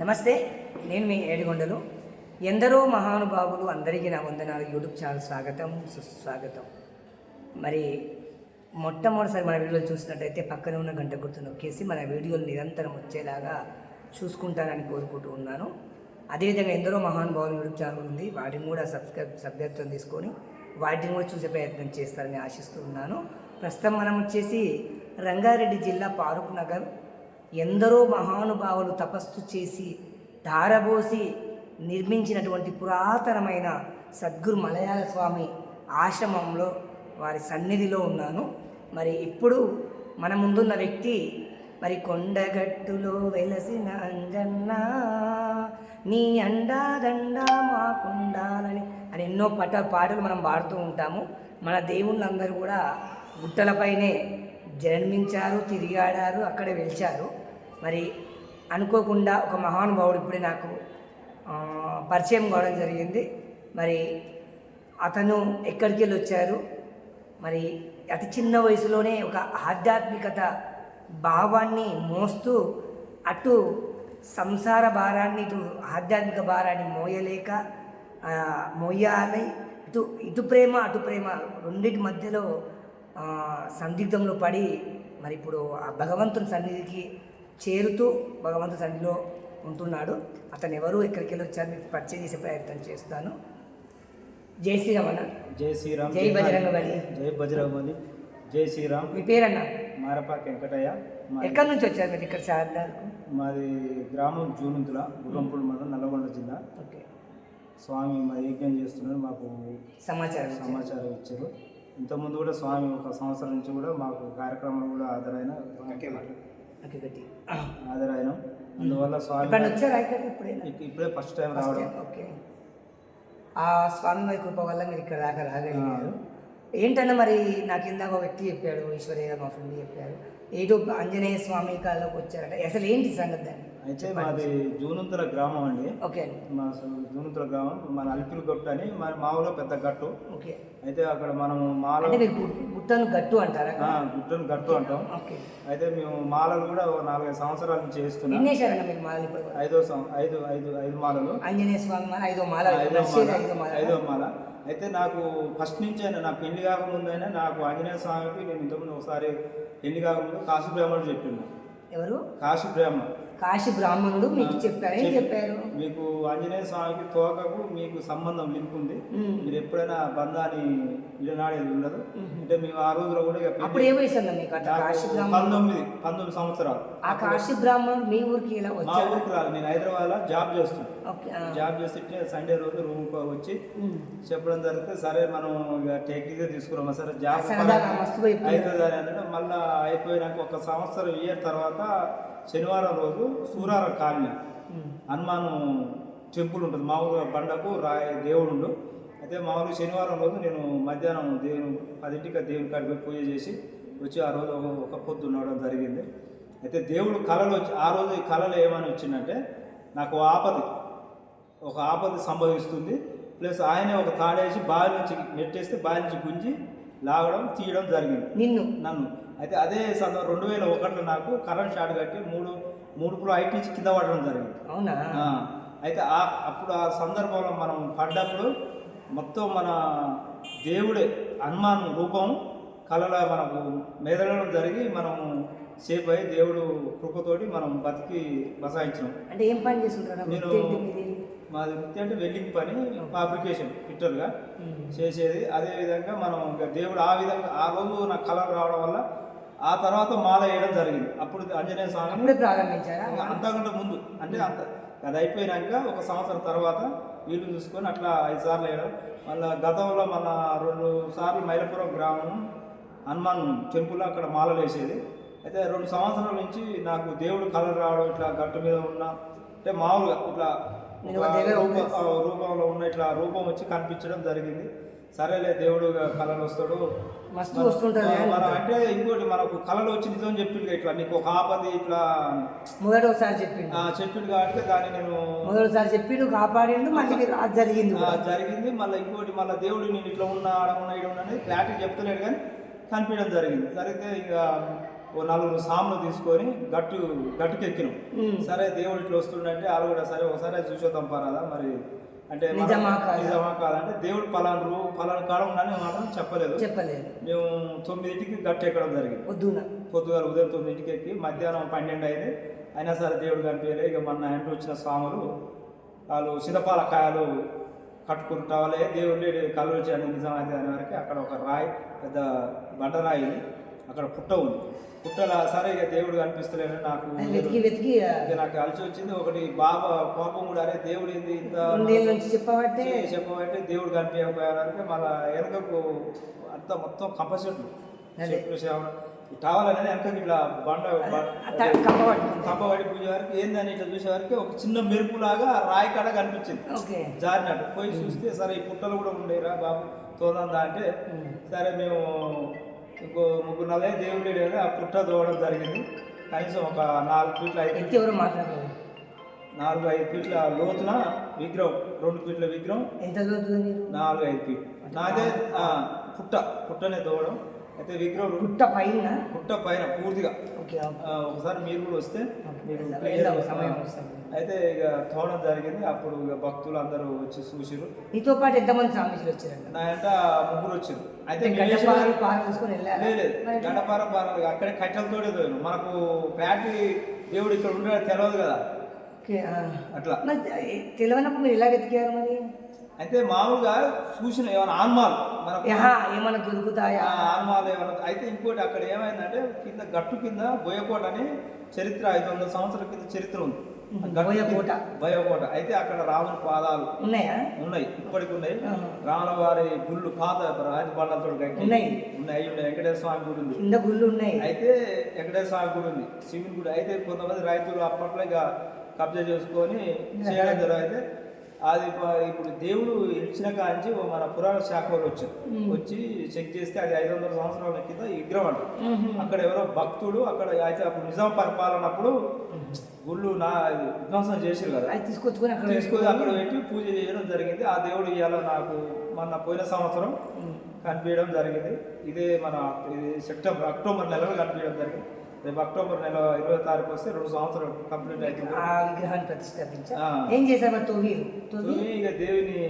నమస్తే నేను మీ ఏడుగొండలు. ఎందరో మహానుభావులు అందరికీ నా వందనాలు. యూట్యూబ్ ఛానల్ స్వాగతం సుస్వాగతం. మరి మొట్టమొదటిసారి మన వీడియోలు చూసినట్టయితే పక్కన ఉన్న గంట గుర్తు నొక్కేసి మన వీడియోలు నిరంతరం వచ్చేలాగా చూసుకుంటారని కోరుకుంటూ ఉన్నాను. అదేవిధంగా ఎందరో మహానుభావులు యూట్యూబ్ ఛానల్ ఉంది వాటిని కూడా సబ్స్క్రైబ్ సభ్యత్వం తీసుకొని వాటిని కూడా చూసే ప్రయత్నం చేస్తారని ఆశిస్తూ ఉన్నాను. ప్రస్తుతం మనం వచ్చేసి రంగారెడ్డి జిల్లా పారుకు నగర్ ఎందరో మహానుభావులు తపస్సు చేసి ధారబోసి నిర్మించినటువంటి పురాతనమైన సద్గురు మలయాళ స్వామి ఆశ్రమంలో వారి సన్నిధిలో ఉన్నాను. మరి ఇప్పుడు మన ముందున్న వ్యక్తి మరి కొండగట్టులో వెలసిన అంజన్న నీ అండాదండ మాకుండాలని అని ఎన్నో పట పాటలు మనం పాడుతూ ఉంటాము. మన దేవుళ్ళందరూ కూడా గుట్టలపైనే జన్మించారు తిరిగాడారు అక్కడే వెలిచారు. మరి అనుకోకుండా ఒక మహానుభావుడు ఇప్పుడే నాకు పరిచయం కావడం జరిగింది. మరి అతను ఎక్కడికి వెళ్ళి వచ్చారు మరి అతి చిన్న వయసులోనే ఒక ఆధ్యాత్మికత భావాన్ని మోస్తూ అటు సంసార భారాన్ని ఇటు ఆధ్యాత్మిక భారాన్ని మోయలేక మోయాలి. ఇటు ఇటు ప్రేమ అటు ప్రేమ రెండింటి మధ్యలో సందిగ్ధంలో పడి మరి ఇప్పుడు ఆ భగవంతుని సన్నిధికి చేరుతూ భగవంతుని సన్నిధిలో ఉంటున్నాడు. అతను ఎవరు ఎక్కడికి వెళ్ళి వచ్చారు మీకు పరిచయం చేసే ప్రయత్నం చేస్తాను. జై శ్రీరామ్ అన్న జై శ్రీరామ్. జై బజరంగ బలి. జై బజరంగబలి. జై శ్రీరామ్. మీ పేరన్న? మారపాక వెంకటయ్య. ఎక్కడి నుంచి వచ్చారు మీరు ఇక్కడ శారదాకు? మాది గ్రామం జూనుంతుల గుర్రంపూడి మండలం నల్లగొండ జిల్లా. ఓకే. స్వామి మా యజ్ఞం చేస్తున్నారు మాకు సమాచారం. సమాచారం ఇచ్చారు. ఇంతకుముందు కూడా స్వామి ఒక సంవత్సరం నుంచి కూడా మాకు కార్యక్రమాలు కూడా ఆదరైన గట్టి ఆదరైన అందువల్ల స్వామి ఎప్పుడన్నా వచ్చారా ఇక్కడ ఎప్పుడైనా ఇక్- ఇప్పుడే ఫస్ట్ టైం రావడం. ఓకే. ఆ స్వామి వారి కృప వల్ల మీరు ఇక్కడ దాకా రాగలిగారు. ఏంటన్నా మరి నాకు ఇందాక ఒక వ్యక్తి చెప్పాడు ఈశ్వరయ్య మా ఫ్రెండ్ చెప్పారు. ఏదో ఆంజనేయ స్వామి కాళ్ళకి వచ్చారట. అసలు ఏంటి సంగతి దాన్ని అయితే మాది జూనుంతుల గ్రామం అండి. ఓకే. మా జూనుంతుల గ్రామం మన అల్పిరి గట్టు అని మా మామూలుగా పెద్ద గట్టు. ఓకే. అయితే అక్కడ మనము మాల గుట్టను గట్టు అంటారా? గుట్టను గట్టు అంటాం. ఓకే. అయితే మేము మాలలు కూడా నాలుగైదు సంవత్సరాల నుంచి చేస్తున్నాం. ఇప్పుడు? ఐదో ఐదు ఐదు ఐదు మాలలు. ఆంజనేయ స్వామి మాల ఐదో మాల ఐదో మాల ఐదో మాల. అయితే నాకు ఫస్ట్ నుంచి అయినా నా పెళ్ళి కాకముందైనా నాకు ఆంజనేయ స్వామికి నేను ఇంతకుముందు ఒకసారి పెళ్ళి కాకముందు కాశీ బ్రాహ్మణుడు చెప్పిండు ఎవరు? కాశీ బ్రాహ్మణ కాశీ బ్రాహ్మణుడు మీకు చెప్పారు. ఏం చెప్పారు? మీకు ఆంజనేయ స్వామికి తోకకు మీకు సంబంధం లింక్ ఉంది. మీరు ఎప్పుడైనా బంధాన్ని విడనాడేది ఉండదు. అంటే మేము ఆ రోజులో కూడా అప్పుడు ఏ వయసు మీకు కాశీ పంతొమ్మిది పంతొమ్మిది సంవత్సరాలు. ఆ కాశీ బ్రాహ్మణుడు మీ ఊరికి ఇలా మా వచ్చారు ఊరికి రాలి. నేను హైదరాబాద్లో జాబ్ చేస్తున్నాను. జాబ్ చేస్తుంటే సండే రోజు రూమ్కి వచ్చి. చెప్పడం జరిగితే సరే మనం ఇక టెక్నిక్గా తీసుకున్నాం సరే? జాబ్. అవుతుంది అని అంటే మళ్ళీ అయిపోయినాక ఒక సంవత్సరం ఇయర్ తర్వాత శనివారం రోజు సూరారం కాలనీ. హనుమాన్ టెంపుల్ ఉంటుంది. మామూలుగా బండకు రాయ దేవుడు అయితే మామూలుగా శనివారం రోజు నేను మధ్యాహ్నం దేవుని పదింటికి దేవుని కాడికి పూజ చేసి వచ్చి ఆ రోజు ఒక- ఒక పొద్దు ఉండడం జరిగింది. అయితే దేవుడు కళలు వచ్చి ఆ రోజు ఈ కళలు ఏమని వచ్చిందంటే నాకు ఆపద. ఒక ఆపద సంభవిస్తుంది. ప్లస్ ఆయనే ఒక తాడేసి బావి నుంచి నెట్టేస్తే బావి నుంచి గుంజి లాగడం తీయడం జరిగింది. నిన్ను. నన్ను. అయితే అదే సందర్భం రెండు వేల ఒకటిలో నాకు కరెంట్ షాట్ కట్టి మూడు మూడు పులు హైట్ నుంచి కింద పడడం జరిగింది. అవునా? అయితే ఆ అప్పుడు ఆ సందర్భంలో మనం పడ్డప్పుడు మొత్తం మన దేవుడే హనుమాన్ రూపం కళలో మనకు మెదలడం జరిగి మనము సేఫ్ అయ్యి దేవుడు కృపతోటి మనం బతికి బసాయించినాం అంటే ఏం పని చేస్తుంటారా? నేను మీది వృత్తి అంటే వెల్డింగ్ పని ఫాబ్రికేషన్ ఫిట్టర్గా. చేసేది. అదే విధంగా మనం ఇంకా దేవుడు ఆ విధంగా ఆ రోజు నాకు కళ రావడం వల్ల ఆ తర్వాత మాల వేయడం జరిగింది. అప్పుడు ఆంజనేయ అప్పుడే ప్రారంభించారా? అంతకంటే ముందు. అంటే అంత అది అయిపోయినాక ఒక సంవత్సరం తర్వాత వీలు చూసుకొని అట్లా ఐదు సార్లు వేయడం. మళ్ళీ గతంలో మన రెండు సార్లు మైలపురం గ్రామం హనుమాన్ టెంపుల్ అక్కడ మాలలు వేసేది. అయితే రెండు సంవత్సరాల నుంచి నాకు దేవుడు కలర్ రావడం ఇట్లా గట్టు మీద ఉన్న అంటే మామూలుగా ఇట్లా రూపంలో ఉన్న ఇట్లా రూపం వచ్చి కనిపించడం జరిగింది. సరేలే దేవుడు కళలు వస్తాడు. మస్తు మన- మనం అంటే ఇంకోటి మనకు కళలు వచ్చి నిజం చెప్పిండు ఇట్లా నీకు ఒక ఆపది ఇట్లా మొదటిసారి చెప్పిండు. ఆ, చెప్పిండు కాబట్టి దాన్ని నేను మొదటిసారి చెప్పిండు కాపాడిండు మళ్ళీ జరిగింది. జరిగింది. మళ్ళీ ఇంకోటి మళ్ళీ దేవుడు నేను ఇట్లా ఉన్నా ఆడ ఉన్నా ఇడ ఉన్నా క్లారిటీ చెప్తలేడు కానీ కనిపించడం జరిగింది. జరిగితే ఇక ఓ నలుగురు సాములు తీసుకొని గట్టు గట్టుకెక్కినాం. సరే దేవుడు ఇట్లా వస్తుండంటే వాళ్ళు కూడా సరే ఒకసారి చూసేద్దాం పరాదా మరి? అంటే నిజమా? నిజమా కాదంటే దేవుడు పలానా రూ పలానా కాడ ఉన్నాడని మాత్రం చెప్పలేదు. చెప్పలేదు. మేము తొమ్మిదింటికి గట్టు ఎక్కడం జరిగింది. పొద్దున. పొద్దుగాల ఉదయం తొమ్మిదింటికి ఎక్కి మధ్యాహ్నం పన్నెండు అయింది. అయినా సరే దేవుడు కనిపించలే. ఇక మన ఇంటి వచ్చిన స్వాములు వాళ్ళు సిదపాల కాయలు కట్టుకుంటావాలే. దేవుడు కళ్ళు చేయడం నిజమైతే అనే వరకు అక్కడ ఒక రాయి పెద్ద బండరాయి అక్కడ పుట్ట ఉంది. పుట్టల సరే ఇక దేవుడు కనిపిస్తలేడు నాకు వెతికి వెతికి నాకు అలసి వచ్చింది. ఒకటి బాబా కోపం కూడా అరే దేవుడు ఏంది ఇంత నుంచి చెప్పబట్టే దేవుడు కనిపించకపోయారంటే మళ్ళీ వెనకకు అంతా మొత్తం అదే. చెట్లు సేవ టవల్ అనేది వెనకకి ఇట్లా బండ బండ- అట్ట కప్ప పట్టుకుంది కంప పడిపోయే వరకు ఏందని ఇట్లా చూసే వరకు ఒక చిన్న మెరుపులాగా రాయి కాడ కనిపించింది. జారినట్టు. పోయి చూస్తే సరే ఈ పుట్టలు కూడా ఉండేరా బాబు తోదందా అంటే. సరే మేము ఇంకో ముగ్గురు నలభై దేవుడు లేడు కదా ఆ పుట్ట తోవడం జరిగింది. కనీసం ఒక నాలుగు ఫీట్ల ఐదు ఎవరు మాట్లాడలేదు? నాలుగు ఐదు ఫీట్ల లోతున విగ్రహం రెండు ఫీట్ల విగ్రహం. ఎంత మీరు? నాలుగు ఐదు ఫీట్ నాదే ఆ, పుట్ట పుట్టనే తోవడం. అయితే విగ్రహం గుట్ట పైన? పుట్ట పైన పూర్తిగా. ఒకసారి మీరు కూడా వస్తే మీరు. అయితే ఇక తోవడం జరిగింది. అప్పుడు ఇక భక్తులు అందరూ వచ్చి చూసిరు నీతో పాటు ఎంతమంది స్వామీజీలు వచ్చారంట? నా వెంట ముగ్గురు వచ్చారు అయితే అంటే మేము గడ్డపాలు చేసిన- పాలు తీసుకొని వెళ్ళారా? లేదు లేదు. మరి ఎట్లా? గడ్డపార పారాలు అక్కడే కట్టెలతోటే తోయను మనకు ప్యాటి దేవుడు ఇక్కడ ఉండడం తెలియదు కదా. అట్లా. తెలియనప్పుడు మీరు ఎలా వెతికారు మరి? అయితే మామూలుగా చూసిన ఏమైనా ఆన్మాలు మనకు ఏమన్నా దొరుకుతాయా ఆన్మాలు ఏమన్నా అయితే ఇంకోటి అక్కడ ఏమైందంటే కింద గట్టు కింద బోయకోట అని చరిత్ర ఐదు వందల సంవత్సరాల కింద చరిత్ర ఉంది. బోయకోట. బోయకోట అయితే అక్కడ రాముని పాదాలు ఉన్నాయా? ఉన్నాయి ఇప్పటికి ఉన్నాయి. రాముల వారి గుళ్ళు పాత రాతి బండలతో ఉన్నాయి. ఉన్నాయి ఉన్నాయి. వెంకటేశ్వర స్వామి గుడి ఉంది. కింద గుళ్ళు ఉన్నాయి. అయితే వెంకటేశ్వర స్వామి గుడి ఉంది. శివుని గుడి. అయితే కొంతమంది రైతులు అప్పట్లో ఇక కబ్జా చేసుకొని చేయడం జరగదు. అయితే అది ఇప్పుడు దేవుడు ఇచ్చిన కాంచి మన పురాణ శాఖ వాళ్ళు వచ్చారు వచ్చి చెక్ చేస్తే అది ఐదు వందల సంవత్సరాల కింద విగ్రహం అంట. అక్కడ ఎవరో భక్తుడు అక్కడ అయితే అప్పుడు నిజాం పరిపాలనప్పుడు గుళ్ళు నా విధ్వంసం చేసారు కదా. అది తీసుకొచ్చుకొని అక్కడ తీసుకొని అక్కడ పెట్టి పూజ చేయడం జరిగింది. ఆ దేవుడు ఇవాళ నాకు మొన్న పోయిన సంవత్సరం. కనిపించడం జరిగింది. ఇదే మన ఇది సెప్టెంబర్ అక్టోబర్ నెలలో కనిపించడం జరిగింది. రేపు అక్టోబర్ నెల ఇరవై తారీఖు వస్తే రెండు సంవత్సరాలు కంప్లీట్ అవుతుంది. ఆ విగ్రహాన్ని ప్రతిష్టాపించా. ఏం చేశారు తొవ్వీరు తొవ్వి? ఇక దేవిని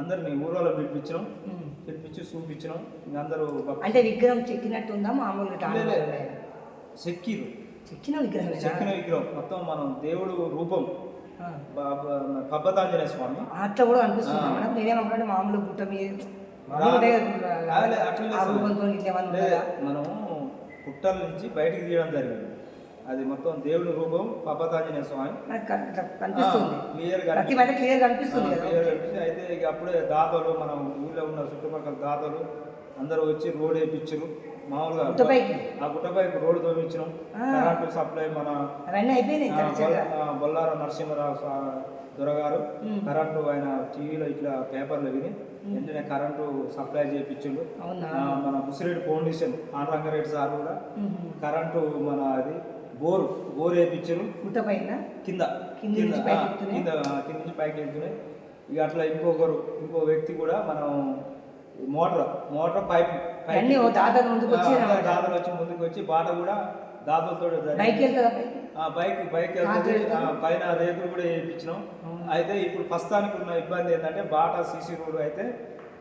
అందరిని ఊర్వలో పిలిపించడం. పిలిపించి చూపించడం అందరూ అంటే విగ్రహం చెక్కినట్టు ఉందా మామూలుగా? చెక్కిరు. చెక్కిన విగ్రహం చెక్కిన విగ్రహం. మొత్తం మనం దేవుడు రూపం. పబ్బతాంజనేయ స్వామి. అట్లా కూడా అనిపిస్తుంది. మనకు నేనేమనుకుంటే మామూలు గుట్ట మీద? మనం పుట్టల నుంచి బయటికి తీయడం జరిగింది. అది మొత్తం దేవుడి రూపం పబ్బతాంజనేయ స్వామి. కనిపిస్తుంది. క్లియర్ అయితే ఇక అప్పుడే దాతలు మనం ఊళ్ళో ఉన్న చుట్టుపక్కల దాతలు అందరూ వచ్చి రోడ్ వేయించారు మామూలుగా? ఆ గుట్టపైకి తోమించడం ఆ. కరెంటు సప్లై మన బొల్లార నరసింహరావు దొరగారు. కరెంటు ఆయన టీవీలో ఇట్లా పేపర్లు విని వెంటనే కరెంటు సప్లై చేయించిండు. మన Musireddy foundation on Rangareddy sir కూడా. కరెంటు మన అది బోరు బోరు వేయించారు కింద కింద కింద? కింద నుంచి పైకి వెళ్తున్నాయి ఇక అట్లా ఇంకొకరు ఇంకో వ్యక్తి కూడా మనం మోటార్ మోటార్ పైప్ ముందుకు వచ్చి ముందుకు వచ్చి బాట కూడా దాతలతో బైక్ ఆ బైక్. బైక్ పైన రేకులు కూడా వేయించినాం. అయితే ఇప్పుడు ప్రస్తుతానికి ఉన్న ఇబ్బంది ఏంటంటే బాటా సీసీ రోడ్ అయితే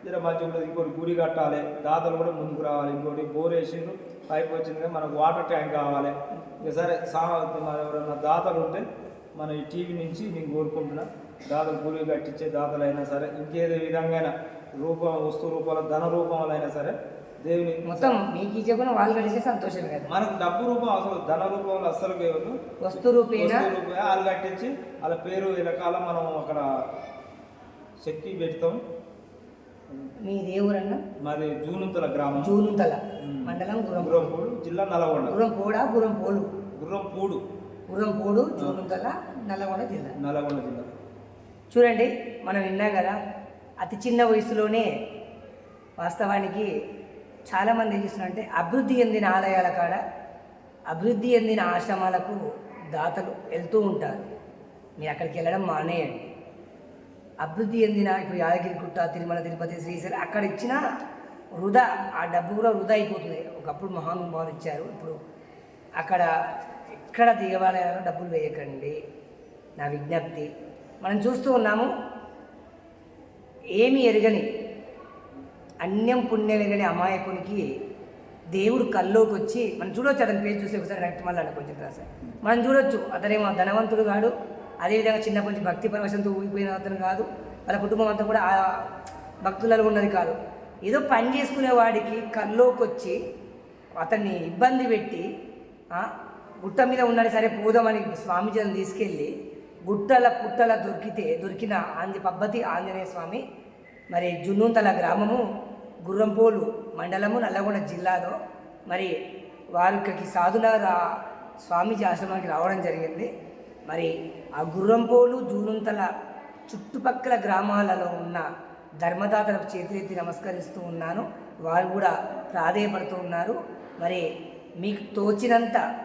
జర మంచిగా ఉంటుంది ఇంకోటి గుడి కట్టాలి. దాతలు కూడా ముందుకు రావాలి. ఇంకోటి బోర్ వేసిండ్రు పైప్ వచ్చింది కదా మనకు వాటర్ ట్యాంక్ కావాలి. ఇక సరే సా మన ఎవరైనా దాతలు ఉంటే మన ఈ టీవీ నుంచి నేను కోరుకుంటున్నా దాతలు గుడి కట్టించే దాతలు అయినా సరే ఇంకేదో విధంగా రూపం వస్తు రూపంలో ధన రూపంలో అయినా సరే దేవుని మొత్తం మీకు ఇచ్చకుండా వాళ్ళు కలిసి సంతోషమే కదా. మనకు డబ్బు రూపం అసలు ధన రూపంలో అస్సలు కేవలం వస్తు రూపేణ వాళ్ళు కట్టించి వాళ్ళ పేరు వెనకాల మనం అక్కడ చెక్కి పెడతాం. మీ దేవురన్న? మాది జూనుంతల గ్రామం. జూనుంతల. మండలం గురం. గుర్రంపూడు జిల్లా నల్గొండ. గురం పోడా గురం పోలు? గుర్రంపూడు గురం పోడు జూనుంతల నల్లగొండ జిల్లా. నల్గొండ జిల్లా. చూడండి మనం విన్నాం కదా అతి చిన్న వయసులోనే వాస్తవానికి చాలామంది ఏం చేస్తున్నారంటే అభివృద్ధి చెందిన ఆలయాల కాడ అభివృద్ధి చెందిన ఆశ్రమాలకు దాతలు వెళ్తూ ఉంటారు. మీరు అక్కడికి వెళ్ళడం మానేయండి. అభివృద్ధి చెందిన ఇప్పుడు యాదగిరి గుట్ట తిరుమల తిరుపతి శ్రీశైలం అక్కడ ఇచ్చిన వృధా ఆ డబ్బు కూడా వృధా అయిపోతుంది. ఒకప్పుడు మహానుభావులు ఇచ్చారు. ఇప్పుడు అక్కడ ఎక్కడ దేవాలయాలలో డబ్బులు వేయకండి. నా విజ్ఞప్తి. మనం చూస్తూ ఉన్నాము ఏమి ఎరగని అన్యం పుణ్యం ఎరగని అమాయకునికి దేవుడు కల్లోకి వచ్చి మనం చూడొచ్చు అతని పేరు చూసే ఒకసారి నెక్స్ట్ మళ్ళీ కొంచెం రాశారు. మనం చూడొచ్చు అతనేమో ధనవంతుడు కాడు అదేవిధంగా చిన్నప్పటి నుంచి భక్తి పరవశంతో ఊగిపోయిన అతను కాదు వాళ్ళ కుటుంబం అంతా కూడా ఆ భక్తులలో ఉన్నది కాదు. ఏదో పని చేసుకునే వాడికి కల్లోకి వచ్చి అతన్ని ఇబ్బంది పెట్టి గుట్ట మీద ఉన్నాడు సరే పోదామని స్వామీజీని తీసుకెళ్ళి గుట్టల పుట్టల దొరికితే దొరికిన ఆంజ పబ్బతి ఆంజనేయ స్వామి మరి జున్నుంతల గ్రామము గుర్రంపోలు మండలము నల్లగొండ జిల్లాలో మరి వారికి సాధుల ఆ స్వామీజీ ఆశ్రమానికి రావడం జరిగింది. మరి ఆ గుర్రంపోలు జూనుంతల చుట్టుపక్కల గ్రామాలలో ఉన్న ధర్మదాతలకు చేతులెత్తి నమస్కరిస్తూ ఉన్నాను. వారు కూడా ప్రాధేయపడుతూ ఉన్నారు. మరి మీకు తోచినంత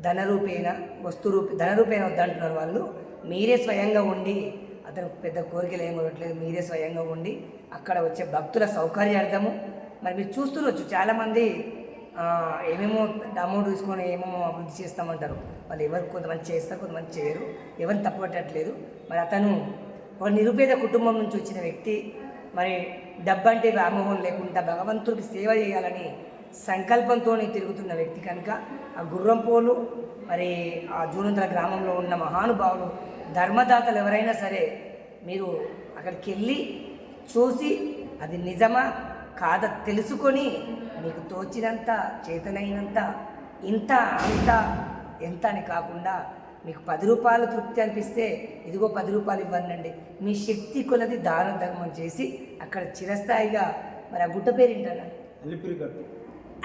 ధనరూపేణ వస్తురూపే ధనరూపేణ వద్దంటున్నారు వాళ్ళు. మీరే స్వయంగా ఉండి అతను పెద్ద కోరికలు ఏం కొట్టలేదు మీరే స్వయంగా ఉండి అక్కడ వచ్చే భక్తుల సౌకర్యార్థము. మరి మీరు చూస్తుండొచ్చు చాలామంది ఏమేమో అమౌంట్ తీసుకొని ఏమేమో అభివృద్ధి చేస్తామంటారు. వాళ్ళు ఎవరు కొంతమంది చేస్తారు కొంతమంది చేయరు ఎవరిని తప్పట్టట్లేదు మరి అతను ఒక నిరుపేద కుటుంబం నుంచి వచ్చిన వ్యక్తి మరి డబ్బంటే వ్యామోహం లేకుండా భగవంతుడికి సేవ చేయాలని సంకల్పంతో తిరుగుతున్న వ్యక్తి కనుక ఆ గుర్రంపోలు మరి ఆ జూనంతల గ్రామంలో ఉన్న మహానుభావులు ధర్మదాతలు ఎవరైనా సరే మీరు అక్కడికి వెళ్ళి చూసి అది నిజమా కాదా తెలుసుకొని మీకు తోచినంత చేతనైనంత ఇంత అంత ఎంత అని కాకుండా మీకు పది రూపాయలు తృప్తి అనిపిస్తే ఇదిగో పది రూపాయలు ఇవ్వండి మీ శక్తి కొలది దాన ధర్మం చేసి అక్కడ చిరస్థాయిగా మరి ఆ గుట్ట పేరు ఏంటన్నా? అలిపిరి గట్టు.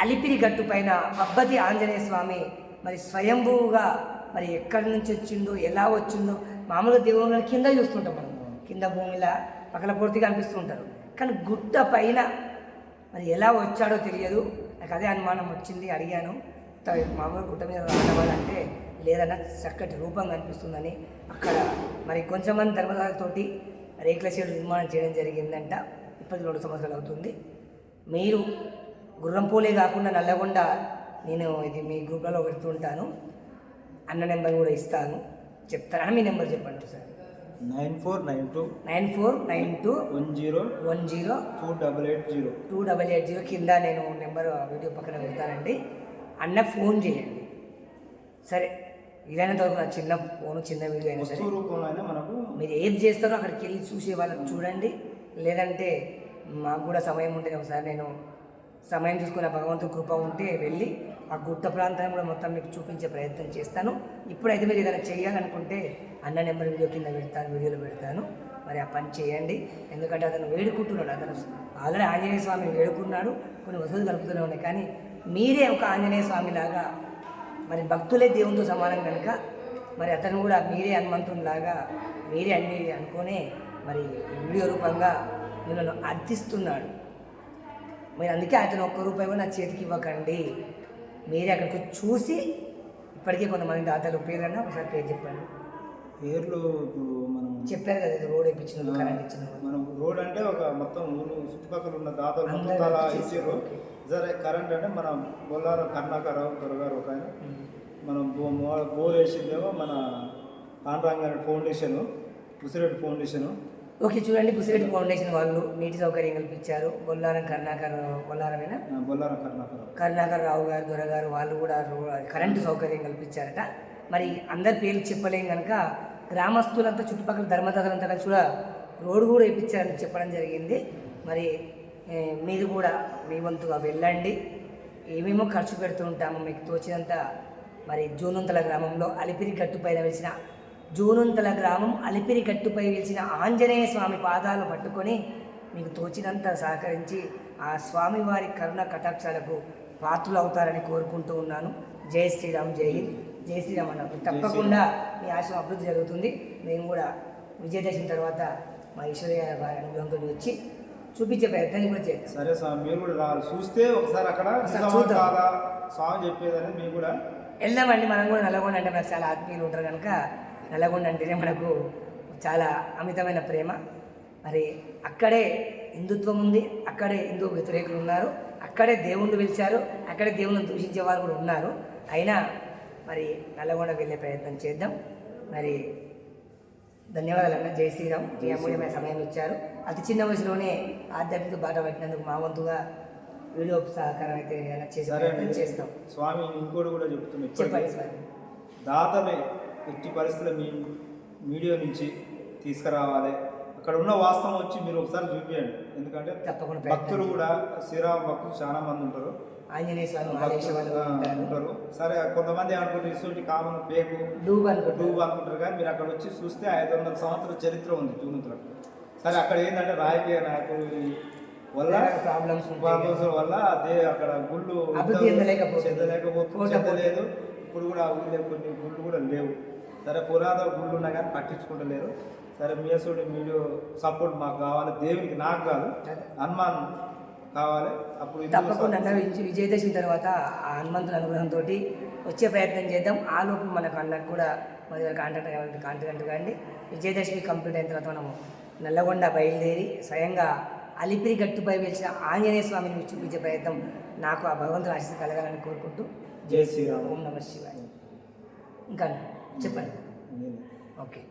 అలిపిరి గట్టు పైన పబ్బతి ఆంజనేయ స్వామి మరి స్వయంభూగా మరి ఎక్కడి నుంచి వచ్చిందో ఎలా వచ్చిందో మామూలుగా దేవుళ్ళని కింద చూస్తుంటాం మనం. కింద భూమిలా పక్కల పూర్తిగా అనిపిస్తుంటారు. కానీ గుట్ట పైన మరి ఎలా వచ్చాడో తెలియదు. నాకు అదే అనుమానం వచ్చింది అడిగాను. మామూలు మామూలుగా గుట్ట మీద రావాలంటే లేదన్న చక్కటి రూపం కనిపిస్తుందని అక్కడ మరి కొంచెమంది ధర్మదాలతోటి రేకుల షెడ్ నిర్మాణం చేయడం జరిగిందంట. ఇప్పటి రెండు సంవత్సరాలు అవుతుంది. మీరు గుర్రంపోలే కాకుండా నల్లగొండ నేను ఇది మీ గ్రూప్లలో పెడుతుంటాను. అన్న నెంబర్ కూడా ఇస్తాను. చెప్తాను మీ నెంబర్ చెప్పండి sir nine four nine two nine four nine two one zero one zero two double eight zero two double eight zero కింద నేను నెంబర్ వీడియో పక్కన పెడతానండి. అన్న ఫోన్ చేయండి. సరే ఇదైనంత వరకు నా చిన్న ఫోన్ చిన్న వీడియో అయినా సరే. మనకు మీరు ఏది చేస్తారో అక్కడికి వెళ్ళి చూసే వాళ్ళని చూడండి. లేదంటే మాకు కూడా సమయం ఉంటే ఒకసారి నేను సమయం చూసుకున్న భగవంతుడి కృప ఉంటే వెళ్ళి ఆ గుట్ట ప్రాంతాన్ని కూడా మొత్తం మీకు చూపించే ప్రయత్నం చేస్తాను. ఇప్పుడైతే మీరు ఏదైనా చేయాలనుకుంటే అన్న నెంబర్ వీడియో కింద పెడతాను వీడియోలో పెడతాను. మరి ఆ పని చేయండి. ఎందుకంటే అతను వేడుకుంటున్నాడు. అతను ఆల్రెడీ ఆంజనేయ స్వామి వేడుకున్నాడు. కొన్ని వసతులు కలుపుతూనే ఉన్నాయి. కానీ మీరే ఒక ఆంజనేయ స్వామి లాగా మరి భక్తులే దేవునితో సమానం కనుక మరి అతను కూడా మీరే హనుమంతునిలాగా మీరే అన్ని అనుకునే మరి వీడియో రూపంగా మిమ్మల్ని అర్థిస్తున్నాడు. మరి అందుకే అతను ఒక్క రూపాయి కూడా నా చేతికి ఇవ్వకండి. మీరే అక్కడికి చూసి ఇప్పటికే కొంతమంది దాతలు పేర్లన్నా ఒకసారి పేరు చెప్పండి పేర్లు ఇప్పుడు మనం చెప్పారు కదా ఇది రోడ్ వేయించిన కరెంట్ ఇచ్చిన. మనం రోడ్ అంటే ఒక మొత్తం ఊరు చుట్టుపక్కల ఉన్న దాతలు మొత్తం అలా ఇచ్చారు. సరే కరెంట్ అంటే మన బొల్లారం కర్ణాకరావు దొరగారు ఒక ఆయన. మనం బో బోర్ వేసిందేమో మన Pandrangareddy foundation Musireddy foundation okay చూడండి పుసిరెడ్డి ఫౌండేషన్ వాళ్ళు నీటి సౌకర్యం కల్పించారు. బొల్లారం కర్ణాకర్ బొల్లారమేనా? బొల్లారం కరుణాకర్. రావు గారు దొరగారు వాళ్ళు కూడా కరెంటు సౌకర్యం కల్పించారట. మరి అందరి పేర్లు చెప్పలేం కనుక గ్రామస్తులంతా చుట్టుపక్కల ధర్మదాతలంతా కలిసి కూడా రోడ్డు కూడా వేయించారని చెప్పడం జరిగింది. మరి మీరు కూడా మీ వంతుగా వెళ్ళండి. ఏమేమో ఖర్చు పెడుతూ ఉంటాము మీకు తోచినంత. మరి జూనుంతల గ్రామంలో అలిపిరి గట్టుపైన వెలిసిన జూనుంతల గ్రామం అలిపిరి గట్టుపై వెలిసిన ఆంజనేయ స్వామి పాదాలు పట్టుకొని మీకు తోచినంత సహకరించి ఆ స్వామివారి కరుణ కటాక్షాలకు పాత్రలు అవుతారని కోరుకుంటూ ఉన్నాను. జై శ్రీరామ్ జై హింద్ జై శ్రీరామ్ అన్న తప్పకుండా మీ ఆశ్రమం అభివృద్ధి జరుగుతుంది. మేము కూడా విజయదశమి తర్వాత మా ఈశ్వరయ్య వారి అనుగ్రహంతో వచ్చి చూపించే ప్రయత్నం కూడా చేద్దాం. సరే స్వామి మీరు కూడా రావాలి. చూస్తే ఒకసారి అక్కడ చూద్దాం. స్వామి చెప్పేదని మీరు కూడా వెళ్దామండి మనం కూడా నల్లగొండ అంటే మనకు చాలా ఆత్మీయులు ఉంటారు కనుక నల్లగొండ అంటేనే మనకు చాలా అమితమైన ప్రేమ. మరి అక్కడే హిందుత్వం ఉంది అక్కడే హిందూ వ్యతిరేకులు ఉన్నారు అక్కడే దేవుణ్ణి పిలిచారు అక్కడే దేవుని దూషించే వాళ్ళు కూడా ఉన్నారు. అయినా మరి నల్లగొండ వెళ్ళే ప్రయత్నం చేద్దాం. మరి ధన్యవాదాలు అన్న. జై శ్రీరామ్. మీ అమూల్యమైన సమయం ఇచ్చారు. అతి చిన్న వయసులోనే ఆధ్యాత్మిక బాట పట్టినందుకు మా వంతుగా వీడియో సహకారం అయితే చేసే చేస్తాం. స్వామి ఇంకోటి కూడా చెప్తున్నా. చెప్పండి స్వామి. దాతలే ఎట్టి పరిస్థితుల్లో మీ మీడియా నుంచి తీసుకురావాలి. అక్కడ ఉన్న వాస్తవం వచ్చి మీరు ఒకసారి చూపించండి ఎందుకంటే తప్పకుండా భక్తులు కూడా శ్రీరామ భక్తులు చాలా మంది ఉంటారు. ఆంజనేయ స్వామి ఉంటారు. సరే కొంతమంది అనుకుంటారు ఇటువంటి కామన్ పేగు డూబ్ అనుకుంటూ డూబ్ అనుకుంటారు కానీ మీరు అక్కడ వచ్చి చూస్తే ఐదు వందల సంవత్సరాల చరిత్ర ఉంది జూనుతులకు సరే అక్కడ ఏంటంటే రాజకీయ నాయకులు వల్ల ప్రాబ్లమ్స్ ప్రాబ్లమ్స్ వల్ల అదే అక్కడ గుళ్ళు అభివృద్ధి చెందలేకపోతుంది. చెందలేదు. ఇప్పుడు కూడా ఊళ్ళో కొన్ని గుళ్ళు కూడా లేవు. సరే పురాతన గుళ్ళు ఉన్నా కానీ పట్టించుకుంటలేరు. సరే మీసోడి మీరు సపోర్ట్ మాకు కావాలి. దేవునికి నాకు కాదు హనుమాన్ కావాలి. అప్పుడు తప్పకుండా విజయదశమి తర్వాత ఆ హనుమంతుని అనుగ్రహంతో వచ్చే ప్రయత్నం చేద్దాం. ఆ లోపు మనకు అన్నకు కూడా మన దగ్గర కాంటాక్ట్ కావాలంటే కాంటాక్ట్ కానీ విజయదశమి కంప్లీట్ అయిన తర్వాత మనము నల్లగొండ బయలుదేరి స్వయంగా అలిపిరి గట్టుపై వెలిసిన ఆంజనేయ స్వామిని చూపించే ప్రయత్నం నాకు ఆ భగవంతుని ఆశీస్సు కలగాలని కోరుకుంటూ జై శ్రీరామ్. ఓం నమ శివాయ. ఇంకా చెప్పండి. ఓకే.